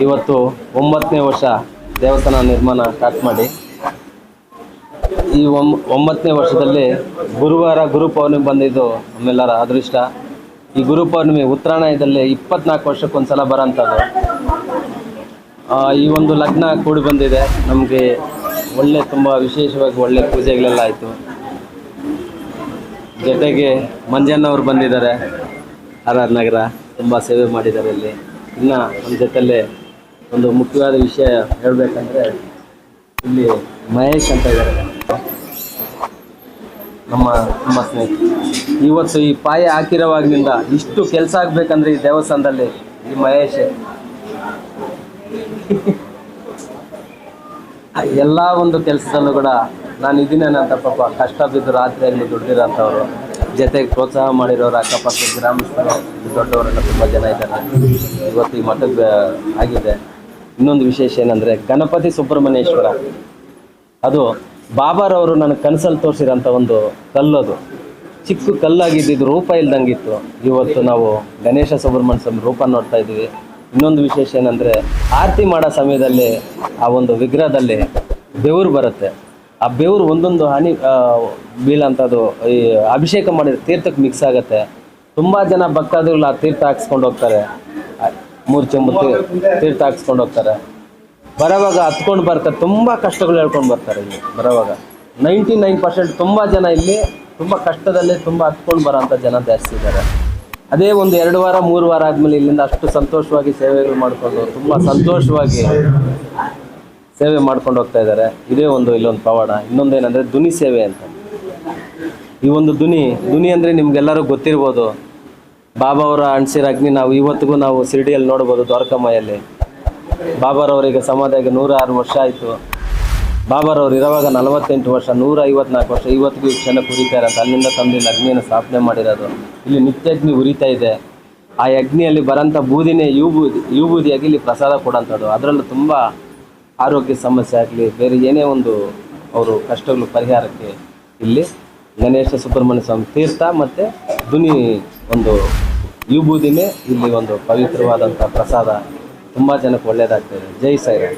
ಇವತ್ತು ಒಂಬತ್ತನೇ ವರ್ಷ ದೇವಸ್ಥಾನ ನಿರ್ಮಾಣ ಸ್ಟಾರ್ಟ್ ಮಾಡಿ. ಈ ಒಂಬತ್ತನೇ ವರ್ಷದಲ್ಲಿ ಗುರುವಾರ ಗುರು ಪೌರ್ಣಿಮೆ ಬಂದಿದ್ದು ನಮ್ಮೆಲ್ಲರ ಅದೃಷ್ಟ. ಈ ಗುರು ಪೌರ್ಣಿಮೆ ಉತ್ತರಾಯಣದಲ್ಲಿ ಇಪ್ಪತ್ನಾಲ್ಕು ವರ್ಷಕ್ಕೊಂದ್ಸಲ ಬರೋಂಥದ್ದು. ಆ, ಈ ಒಂದು ಲಗ್ನ ಕೂಡಿ ಬಂದಿದೆ. ನಮಗೆ ಒಳ್ಳೆ ತುಂಬ ವಿಶೇಷವಾಗಿ ಒಳ್ಳೆ ಪೂಜೆಗಳೆಲ್ಲ ಆಯಿತು. ಜೊತೆಗೆ ಮಂಜಣ್ಣವ್ರು ಬಂದಿದ್ದಾರೆ. ಆರ್ ಆರ್ ನಗರ ತುಂಬ ಸೇವೆ ಮಾಡಿದ್ದಾರೆ ಇಲ್ಲಿ. ಇನ್ನು ನಮ್ಮ ಜೊತೆಲ್ಲೇ ಒಂದು ಮುಖ್ಯವಾದ ವಿಷಯ ಹೇಳಬೇಕಂದ್ರೆ ಇಲ್ಲಿ ಮಹೇಶ್ ಅಂತ ಇದ್ದಾರೆ. ನಮ್ಮ ನಮ್ಮ ಸ್ನೇಹಿತರು. ಇವತ್ತು ಈ ಪಾಯ ಹಾಕಿರೋವಾಗ್ಲಿಂದ ಇಷ್ಟು ಕೆಲಸ ಆಗ್ಬೇಕಂದ್ರೆ ಈ ದೇವಸ್ಥಾನದಲ್ಲಿ ಈ ಮಹೇಶ್. ಎಲ್ಲ ಒಂದು ಕೆಲಸದಲ್ಲೂ ಕೂಡ ನಾನು ಇದೀನೇನಂತ ಪಾಪ ಕಷ್ಟ ಬಿದ್ದು ರಾತ್ರಿಯಲ್ಲಿ ದುಡ್ದಿರೋಂಥವ್ರು. ಜೊತೆಗೆ ಪ್ರೋತ್ಸಾಹ ಮಾಡಿರೋರು ಅಕ್ಕಪಕ್ಕ ಗ್ರಾಮಸ್ಥರು, ದೊಡ್ಡವರೆಲ್ಲ ತುಂಬ ಜನ ಇದ್ದಾರೆ. ಇವತ್ತು ಈ ಮಠಕ್ಕೆ ಆಗಿದೆ. ಇನ್ನೊಂದು ವಿಶೇಷ ಏನಂದರೆ ಗಣಪತಿ ಸುಬ್ರಹ್ಮಣ್ಯೇಶ್ವರ. ಅದು ಬಾಬಾರವರು ನನಗೆ ಕನಸಲ್ಲಿ ತೋರಿಸಿರೋಂಥ ಒಂದು ಕಲ್ಲದು ಚಿಕ್ಕ ಕಲ್ಲಾಗಿದ್ದಿದ್ದು ರೂಪ ಇಲ್ದಂಗಿತ್ತು. ಇವತ್ತು ನಾವು ಗಣೇಶ ಸುಬ್ರಹ್ಮಣ್ಯ ಸ್ವಾಮಿ ರೂಪ ನೋಡ್ತಾ ಇದ್ದೀವಿ. ಇನ್ನೊಂದು ವಿಶೇಷ ಏನಂದರೆ ಆರತಿ ಮಾಡೋ ಸಮಯದಲ್ಲಿ ಆ ಒಂದು ವಿಗ್ರಹದಲ್ಲಿ ಬೆವರು ಬರುತ್ತೆ. ಆ ಬೆವರು ಒಂದೊಂದು ಹನಿ ಬೀಳಂಥದ್ದು ಈ ಅಭಿಷೇಕ ಮಾಡಿದ ತೀರ್ಥಕ್ಕೆ ಮಿಕ್ಸ್ ಆಗುತ್ತೆ. ತುಂಬ ಜನ ಭಕ್ತಾದಿಗಳು ಆ ತೀರ್ಥ ಹಾಕ್ಸ್ಕೊಂಡು ಹೋಗ್ತಾರೆ. ಮೂರು ತೀರ್ಥ ಹಾಕ್ಸ್ಕೊಂಡು ಹೋಗ್ತಾರೆ. ಬರೋವಾಗ ಹತ್ಕೊಂಡು ಬರ್ತಾರೆ, ತುಂಬ ಕಷ್ಟಗಳು ಹೇಳ್ಕೊಂಡು ಬರ್ತಾರೆ ಇಲ್ಲಿ, ಬರೋವಾಗ. ನೈಂಟಿ ನೈನ್ ಪರ್ಸೆಂಟ್ ತುಂಬ ಜನ ಇಲ್ಲಿ, ತುಂಬ ಕಷ್ಟದಲ್ಲೇ ತುಂಬ ಹತ್ಕೊಂಡು ಬರೋಂಥ ಜನ ಜಾಸ್ತಿ ಇದ್ದಾರೆ. ಅದೇ ಒಂದು ಎರಡು ವಾರ, ಮೂರು ವಾರ ಆದಮೇಲೆ ಇಲ್ಲಿಂದ ಅಷ್ಟು ಸಂತೋಷವಾಗಿ ಸೇವೆಗಳು ಮಾಡಿಕೊಂಡು, ತುಂಬ ಸಂತೋಷವಾಗಿ ಸೇವೆ ಮಾಡ್ಕೊಂಡು ಹೋಗ್ತಾ ಇದ್ದಾರೆ. ಇದೇ ಒಂದು ಇಲ್ಲೊಂದು ಪವಾಡ. ಇನ್ನೊಂದೇನೆಂದರೆ ಧ್ವನಿ ಸೇವೆ ಅಂತ. ಈ ಒಂದು ಧ್ವನಿ ಧ್ವನಿ ಅಂದರೆ ನಿಮ್ಗೆಲ್ಲರೂ ಗೊತ್ತಿರ್ಬೋದು. ಬಾಬಾ ಅವರ ಅಣಿಸಿರೋ ಅಗ್ನಿ ನಾವು ಇವತ್ತಿಗೂ ನಾವು ಶಿರ್ಡಿಯಲ್ಲಿ ನೋಡ್ಬೋದು ದ್ವಾರಕಮ್ಮಯಲ್ಲಿ ಬಾಬಾರವರಿಗೆ ಸಮಾಧಿಯಾಗಿ ನೂರ ಆರು ವರ್ಷ ಆಯಿತು. ಬಾಬಾರವ್ರು ಇರುವಾಗ ನಲವತ್ತೆಂಟು ವರ್ಷ ನೂರ ಐವತ್ನಾಲ್ಕು ವರ್ಷ, ಇವತ್ತಿಗೂ ಕ್ಷಣ ಉರಿತಾ ಇರೋದು ಅಲ್ಲಿಂದ ತಂದು ಇಲ್ಲಿ ಅಗ್ನಿಯನ್ನು ಸ್ಥಾಪನೆ ಮಾಡಿರೋದು. ಇಲ್ಲಿ ನಿತ್ಯ ಅಗ್ನಿ ಉರಿತಾ ಇದೆ. ಆ ಅಗ್ನಿಯಲ್ಲಿ ಬರೋಂಥ ಬೂದಿನೇ ಯೂ ಬೂದಿ, ಯೂ ಬೂದಿಯಾಗಿ ಇಲ್ಲಿ ಪ್ರಸಾದ ಕೊಡೋಂಥದ್ದು. ಅದರಲ್ಲೂ ತುಂಬ ಆರೋಗ್ಯ ಸಮಸ್ಯೆ ಆಗಲಿ, ಬೇರೆ ಏನೇ ಒಂದು ಅವರು ಕಷ್ಟಗಳು ಪರಿಹಾರಕ್ಕೆ ಇಲ್ಲಿ ಗಣೇಶ ಸುಬ್ರಹ್ಮಣ್ಯ ಸ್ವಾಮಿ ತೀರ್ಥ ಮತ್ತು ಧ್ವನಿ ಒಂದು ವಿಭೂದಿನೇ ಇಲ್ಲಿ ಒಂದು ಪವಿತ್ರವಾದಂಥ ಪ್ರಸಾದ ತುಂಬ ಜನಕ್ಕೆ ಒಳ್ಳೆಯದಾಗ್ತದೆ ಜೈ ಸಾಯಿರಾಮ್.